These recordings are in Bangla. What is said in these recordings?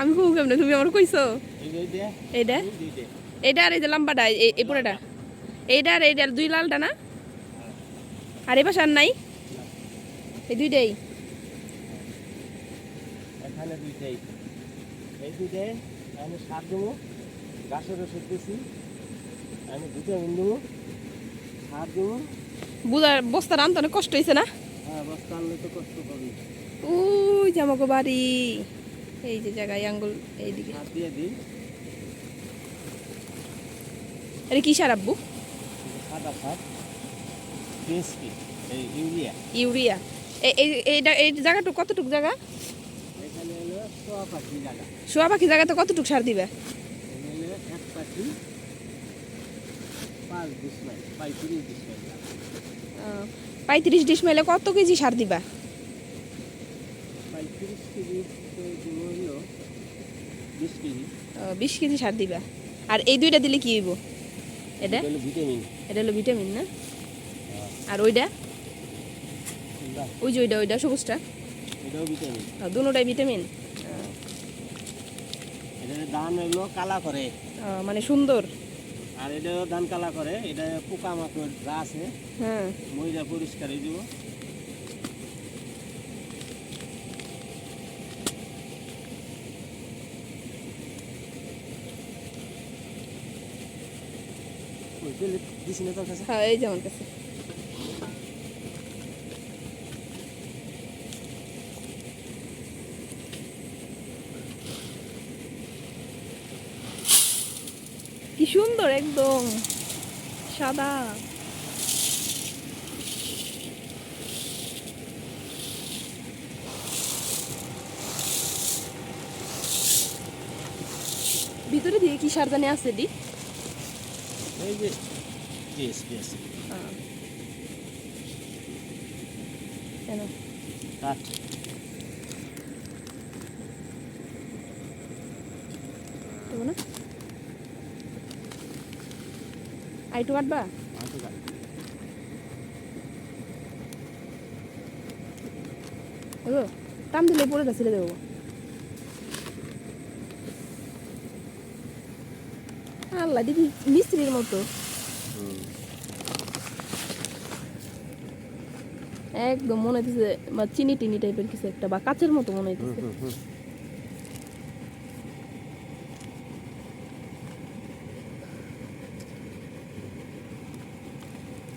আমি হু কেমনে তুমি আমার কইছো। এইটা এইটা আর এই যে লম্বাটা এই পুরোটা। এইটা আর এইটা দুই লালটা না? আর এই পাশে আর নাই? এই দুইটাই। এখানে দুইটাই। এই দুইটাই আমি সার দেবো গাছের ওষুধ দিছি আমি ভিটামিন দেবো সার দেবো। বুঝার বস্তা আনতে অনেক কষ্ট হয়েছে না? হ্যাঁ বস্তা আনলে তো কষ্ট পাবি। ওই যে আমাকে বাড়ি। এই যে জায়গায় আঙ্গুল এইদিকে। আরে কি সার আব্বু? ইউরিয়া। এই- জায়গাটুকু কতটুকু জায়গা? শোয়া পাখি জায়গাতে কতটুকু সার দিবে? পঁয়ত্রিশ বিশ মাইল আহ, পঁয়ত্রিশ ডিশ মেলে কত কেজি সার দিবা পঁয়ত্রিশ কেজি তো দিব হলো বিশ কেজি। সার দিবা। আর এই দুইটা দিলে কি হইব? এটা? এটা হলো ভিটামিন। এটা না? আর ওইটা? ওই যে ওইটা ওইটা সবুজটা? ভিটামিন। দুটাই ভিটামিন। এটা ধান হলো কালা করে। মানে সুন্দর। আর এটাও ধান কালা করে। এটা পোকা মাকড় যা আছে হ্যাঁ। ময়লা পরিষ্কার হয়ে দিব ওই তেলে দিছি না তোর কাছে হ্যাঁ কি সুন্দর একদম সাদা। ভিতরে দিয়ে কি সার জানি আছে দি? এই যে টিএসপি আছে। কেন? কাঠ দেবো না? আইটু কাটবা? টান দিলে পড়ে ছেড়ে দেবো। আল্লাহ দেখি মিস্ত্রির মতো। একদম মনে হইতেছে বা চিনি টিনি টাইপের কিছু একটা বা কাচের মতো মনে হইতেছে।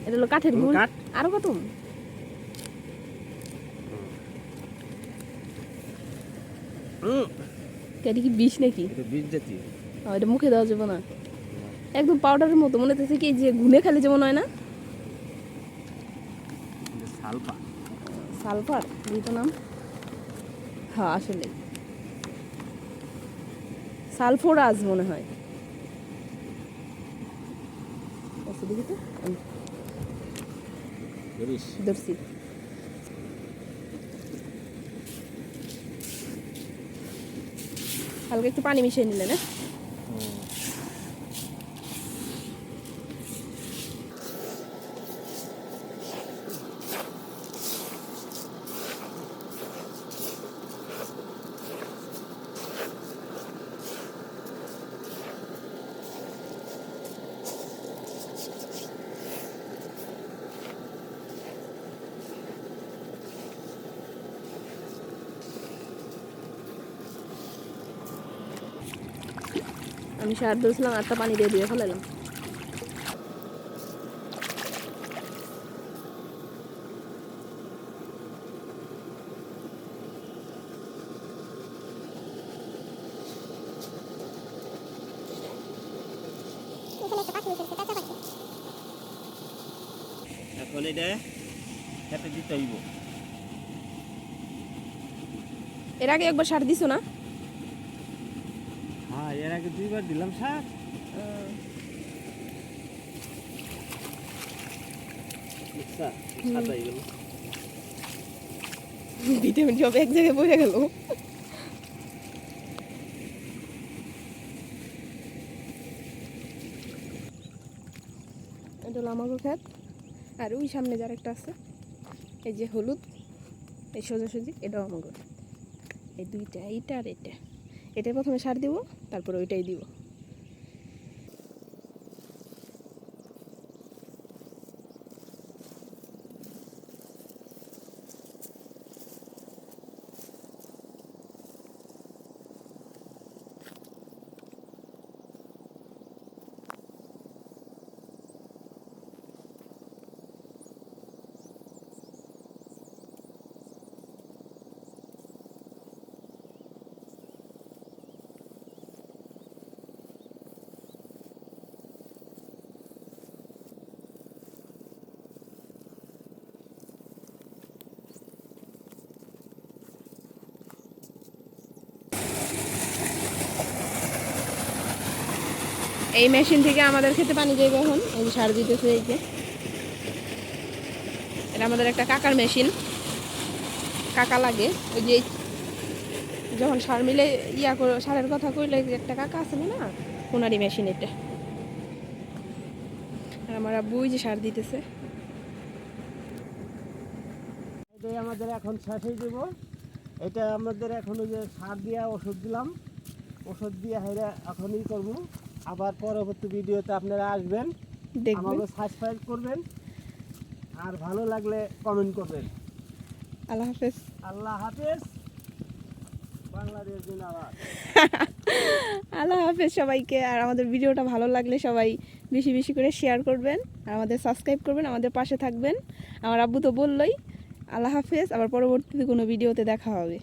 এটা হলো কাঠের গুল আরও কত? এটা কি বিষ নাকি? বীজ জাতীয়। এটা মুখে দেওয়া যাবে না। একদম পাউডারের মতো মনে হচ্ছে কি যে ঘুনে খেলে যেমন হয় না? এটা সালফা। সালফার দুটো নাম। হ্যাঁ আসলে। সালফোরাজ মনে হয়। আচ্ছা, ধরছি। হালকা একটু পানি মিশিয়ে নিলে না আমি সার দিয়েছিলাম আটটা পানি দিয়ে দিয়ে ফেলালাম এখন এটা খেতে দিতে হইব। এর আগে একবার সার দিছো না? আগে দুইবার দিলাম সার ভিটামিন সব এক জায়গায় বসে গেল। এটা হলো আমাকে খেত। আর ওই সামনে যার একটা আছে এই যে হলুদ এই সোজাসুজি এটাও আমাকে এই দুইটা এইটা আর এটা। এটাই প্রথমে সার দিব। তারপর ওইটাই দিব। এই মেশিন থেকে আমাদের খেতে পানি যাবে এখন এই যে সার দিতেছে এই যে। এটা আমাদের একটা কাকার মেশিন। কাকা লাগে, ওই যে যখন সার মিলে ইয়া করে, সারের কথা কইলে যে একটা কাকা আছে না ওনারই মেশিন এটা। আর আমার আব্বু যে সার দিতেছে। আমাদের এখন শেষেই দেব এটা আমাদের এখন ওই যে সার দিয়া ওষুধ দিলাম। ওষুধ দিয়ে হেরে এখনই করব। আবার পরবর্তী ভিডিওতে আপনারা আসবেন। দেখবেন। আমাকে সাবস্ক্রাইব করবেন। আর ভালো লাগলে কমেন্ট করবেন। আল্লাহ হাফেজ। আল্লাহ হাফেজ। বাংলাদেশ জিন্দাবাদ। আল্লাহ হাফেজ সবাইকে। আর আমাদের ভিডিওটা ভালো লাগলে সবাই বেশি বেশি করে শেয়ার করবেন। আর আমাদের সাবস্ক্রাইব করবেন আমাদের পাশে থাকবেন। আমার আব্বু তো বললই আল্লাহ হাফেজ। আবার পরবর্তীতে কোনো ভিডিওতে দেখা হবে।